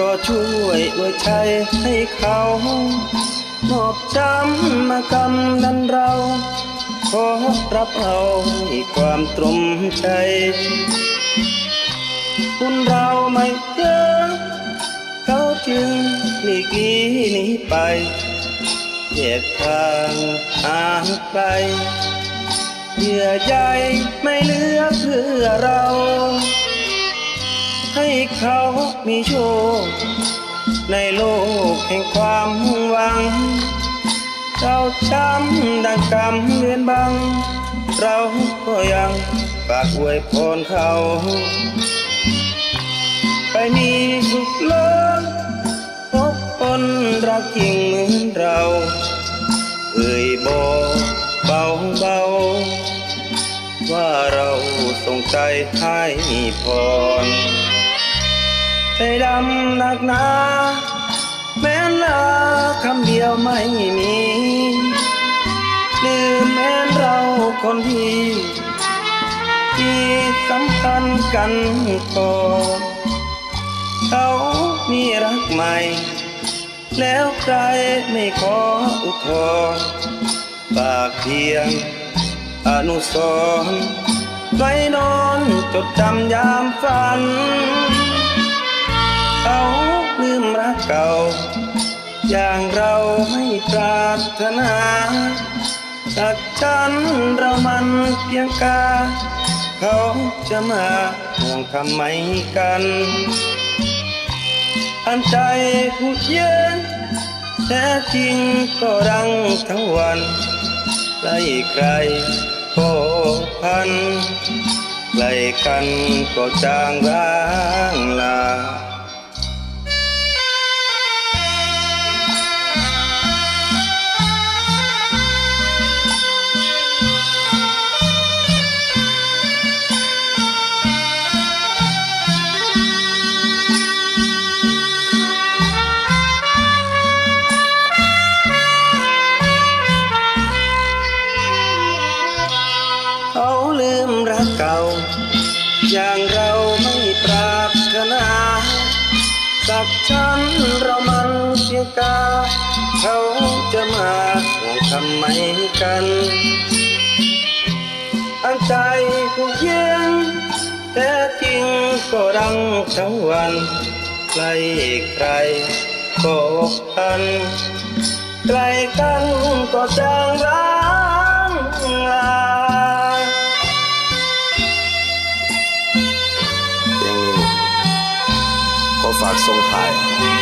ก็ช่วยอวยชัยให้เขามอบจำมากำนันเรา ขอรับเอาให้ความตรมใจ คุณเราไม่เจอเขาจึงหลีกลีหนีไปแยกทางหางไกลเยื่อใยไม่เหลือเพื่อเรา ให้เขามีโชค ในโลกแห่งความหวัง เราช้ำดังกำเวียนบัง เราก็ยังฝากอวยพรเขา ไปมีสุขเลิศพบคนรักจริงเหมือนเราเอ่ยบอกเบาเบาๆว่าเราส่งใจให้พร ใจดำหนักหนา แม้นลาคำเดียวไม่มี ลืมแม้นเราคนที่ที่สำคัญกันก่อนเขามีรักใหม่ แล้วใครไม่ขออุทธรฝากเพียงอนุสรไว้นอนจดจำยามฝัน เขาลืมรักเก่า อย่างเราไม่ปรารถนาสักฉันเรามันเพียงกา เขาจะมาห่วงทำไมกัน อันใจพูดเย็นแท้จริงก็รังทั้งวันไล่ใครก็พันไล่กันก็จางร้างลา สักฉันเรามันเพียงกา เขาจะมาห่วงทำไมกัน อันใจผู้เยียงแต่จริงก็รังทั้งวันใครใครก็กันใกล้กันก็จางร้างลา เพ